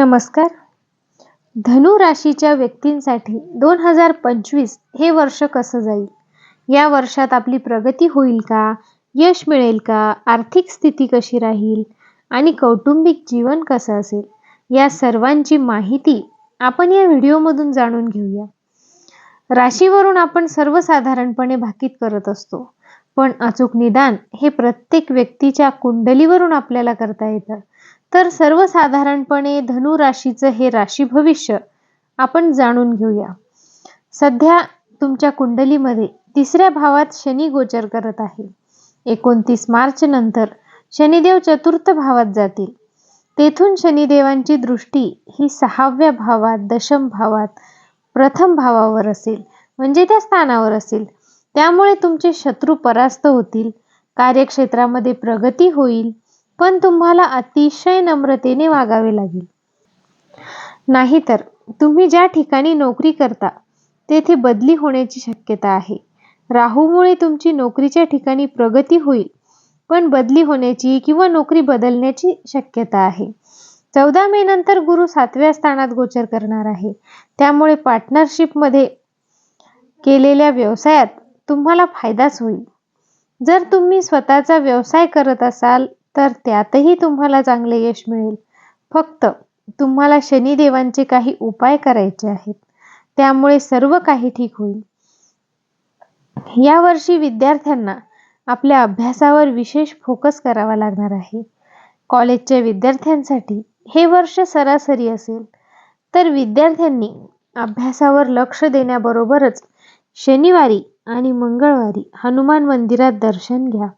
नमस्कार. धनु राशीच्या व्यक्तींसाठी दोन हजार पंचवीस हे वर्ष कसं जाईल? या वर्षात आपली प्रगती होईल का? यश मिळेल का? आर्थिक स्थिती कशी राहील? आणि कौटुंबिक जीवन कसं असेल? या सर्वांची माहिती आपण या व्हिडिओमधून जाणून घेऊया. राशीवरून आपण सर्वसाधारणपणे भाकीत करत असतो. पण अचूक निदान हे प्रत्येक व्यक्तीच्या कुंडलीवरून आपल्याला करता येतं. तर सर्वसाधारणपणे धनु राशीचं हे राशी भविष्य आपण जाणून घेऊया. सध्या तुमच्या कुंडलीमध्ये तिसऱ्या भावात शनी गोचर करत आहे. एकोणतीस मार्च नंतर शनिदेव चतुर्थ भावात जातील. तेथून शनिदेवांची दृष्टी ही सहाव्या भावात दशम भावात प्रथम भावावर असेल म्हणजे त्या स्थानावर असेल. त्यामुळे तुमचे शत्रू परास्त होतील कार्यक्षेत्रामध्ये प्रगती होईल पण तुम्हाला अतिशय नम्रतेने वागावे लागेल. नाहीतर तुम्ही ज्या ठिकाणी नोकरी करता तेथे बदली होण्याची शक्यता आहे. राहूमुळे तुमची नोकरीच्या ठिकाणी प्रगती होईल पण बदली होण्याची किंवा नोकरी बदलण्याची शक्यता आहे. चौदा मे नंतर गुरु सातव्या स्थानात गोचर करणार आहे. त्यामुळे पार्टनरशिपमध्ये केलेल्या व्यवसायात तुम्हाला फायदाच होईल. जर तुम्ही स्वतःचा व्यवसाय करत असाल तर त्यातही तुम्हाला चांगले यश मिळेल. फक्त तुम्हाला शनिदेवांचे काही उपाय करायचे आहेत. त्यामुळे सर्व काही ठीक होईल. यावर्षी विद्यार्थ्यांना आपल्या अभ्यासावर विशेष फोकस करावा लागणार आहे. कॉलेजच्या विद्यार्थ्यांसाठी हे वर्ष सरासरी असेल. तर विद्यार्थ्यांनी अभ्यासावर लक्ष देण्याबरोबरच शनिवारी आणि मंगळवारी हनुमान मंदिरात दर्शन घ्या.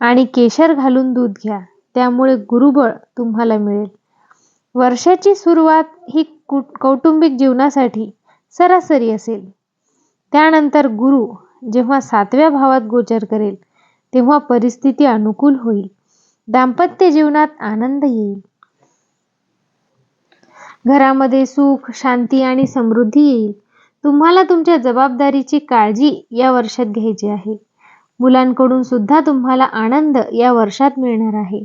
आणि केशर घालून दूध घ्या. त्यामुळे गुरुबळ तुम्हाला मिळेल. वर्षाची सुरुवात ही कु कौटुंबिक जीवनासाठी सरासरी असेल. त्यानंतर गुरु जेव्हा सातव्या भावात गोचर करेल तेव्हा परिस्थिती अनुकूल होईल. दाम्पत्य जीवनात आनंद येईल. घरामध्ये सुख शांती आणि समृद्धी येईल. तुम्हाला तुमच्या जबाबदारीची काळजी या वर्षात घ्यायची आहे. मुलांकडून सुद्धा तुम्हाला आनंद या वर्षात मिळणार आहे.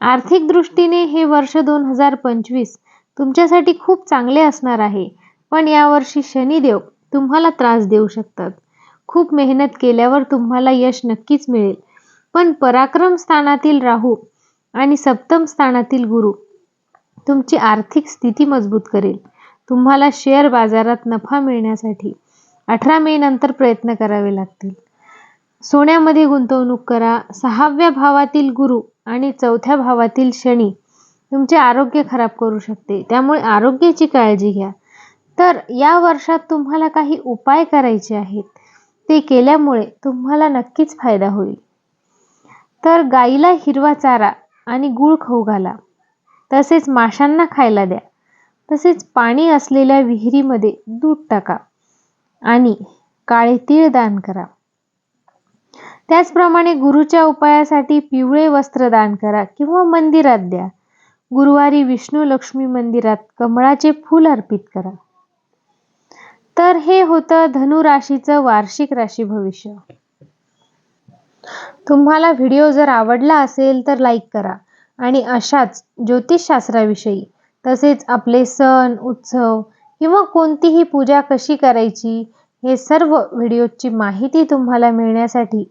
आर्थिक दृष्टीने हे वर्ष दोन हजार पंचवीस तुमच्यासाठी खूप चांगले असणार आहे. पण यावर्षी शनिदेव तुम्हाला त्रास देऊ शकतात. खूप मेहनत केल्यावर तुम्हाला यश नक्कीच मिळेल. पण पराक्रम स्थानातील राहू आणि सप्तम स्थानातील गुरु तुमची आर्थिक स्थिती मजबूत करेल. तुम्हाला शेअर बाजारात नफा मिळण्यासाठी अठरा मे नंतर प्रयत्न करावे लागतील. सोन्यामध्ये गुंतवणूक करा. सहाव्या भावातील गुरु आणि चौथ्या भावातील शनी तुमचे आरोग्य खराब करू शकते. त्यामुळे आरोग्याची काळजी घ्या. तर या वर्षात तुम्हाला काही उपाय करायचे आहेत. ते केल्यामुळे तुम्हाला नक्कीच फायदा होईल. तर गाईला हिरवा चारा आणि गूळ खाऊ घाला. तसेच माशांना खायला द्या. तसेच पाणी असलेल्या विहिरीमध्ये दूध टाका आणि काळे तीळ दान करा. त्याचप्रमाणे गुरुच्या उपायासाठी पिवळे वस्त्र दान करा किंवा मंदिरात द्या. गुरुवारी विष्णू लक्ष्मी मंदिरात कमळाचे फूल अर्पित करा. तर हे होतं धनु राशीचं वार्षिक राशी भविष्य. तुम्हाला व्हिडिओ जर आवडला असेल तर लाईक करा आणि अशाच ज्योतिषशास्त्राविषयी तसेच आपले सण उत्सव किंवा कोणतीही पूजा कशी करायची हे सर्व व्हिडिओची माहिती तुम्हाला मिळण्यासाठी